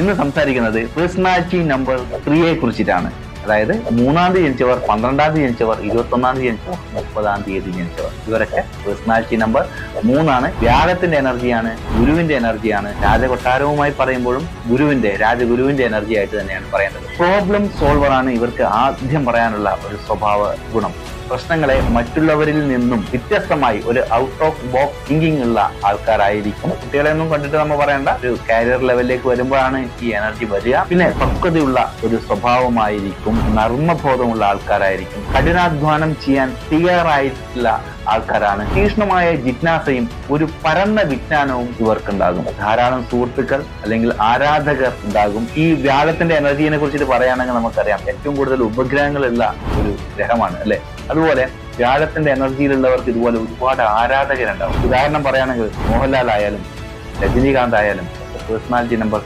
ഇന്ന് സംസാരിക്കുന്നത് personality number ത്രീയെ കുറിച്ചിട്ടാണ്. അതായത് മൂന്നാം തീയതി ജനിച്ചവർ പന്ത്രണ്ടാം തീയതി ജനിച്ചവർ ഇരുപത്തൊന്നാം തീയതി ജനിച്ചവർ മുപ്പതാം തീയതി ജനിച്ചവർ. ഇവരൊക്കെ പേഴ്സണാലിറ്റി നമ്പർ മൂന്നാണ്. വ്യാഴത്തിന്റെ എനർജിയാണ് ഗുരുവിന്റെ എനർജിയാണ്. രാജകൊട്ടാരവുമായി പറയുമ്പോഴും ഗുരുവിന്റെ രാജഗുരുവിന്റെ എനർജി ആയിട്ട് തന്നെയാണ് പറയേണ്ടത് പ്രോബ്ലം സോൾവർ ആണ് ഇവർക്ക് ആദ്യം പറയാനുള്ള ഒരു സ്വഭാവ ഗുണം. പ്രശ്നങ്ങളെ മറ്റുള്ളവരിൽ നിന്നും വ്യത്യസ്തമായി ഒരു ഔട്ട് ഓഫ് ബോക്സ് തിങ്കിങ് ഉള്ള ആൾക്കാരായിരിക്കും. കുട്ടികളെ ഒന്നും കണ്ടിട്ട് നമ്മൾ പറയേണ്ട. ഒരു കരിയർ ലെവലിലേക്ക് വരുമ്പോഴാണ് ഈ എനർജി വരിക. പിന്നെ പക്വതയുള്ള ഒരു സ്വഭാവമായിരിക്കും നർമ്മബോധമുള്ള ആൾക്കാരായിരിക്കും കഠിനാധ്വാനം ചെയ്യാൻ തയ്യാറായിട്ടുള്ള ആൾക്കാരാണ്. തീക്ഷ്ണമായ ജിജ്ഞാസയും ഒരു പരന്ന വിജ്ഞാനവും ഇവർക്കുണ്ടാകും. ധാരാളം സുഹൃത്തുക്കൾ അല്ലെങ്കിൽ ആരാധകർ ഉണ്ടാകും. ഈ വ്യാഴത്തിന്റെ എനർജിയെ കുറിച്ചിട്ട് പറയുകയാണെങ്കിൽ നമുക്കറിയാം ഏറ്റവും കൂടുതൽ ഉപഗ്രഹങ്ങളുള്ള ഒരു ഗ്രഹമാണ് അല്ലെ? അതുപോലെ വ്യാഴത്തിന്റെ എനർജിയിലുള്ളവർക്ക് ഇതുപോലെ ഒരുപാട് ആരാധകരുണ്ടാവും. ഉദാഹരണം പറയുകയാണെങ്കിൽ മോഹൻലാൽ ആയാലും രജനീകാന്ത് ആയാലും പേഴ്സണാലിറ്റി നമ്പർ